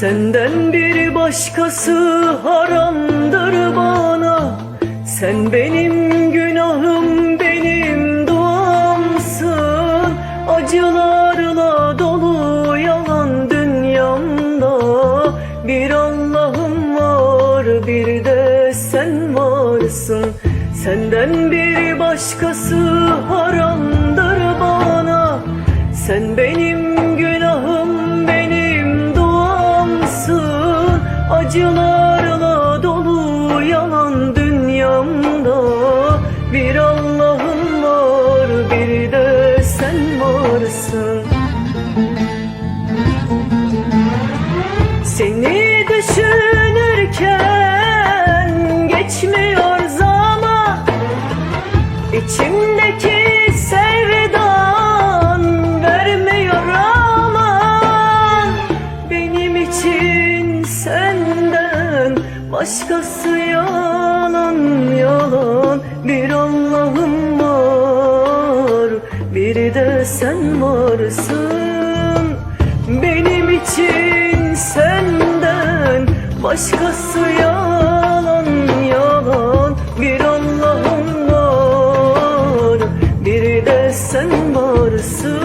Senden bir başkası haramdır bana. Sen benim günahım benim duamsın. Acılarla dolu yalan dünyamda. Bir Allah'ım var bir de sen varsın. Senden bir başkası haramdır bana. Sen benim Başkası yalan yalan. Bir Allah'ım var Bir de sen varsın. Benim için senden Başkası yalan yalan. Bir Allah'ım var Bir de sen varsın.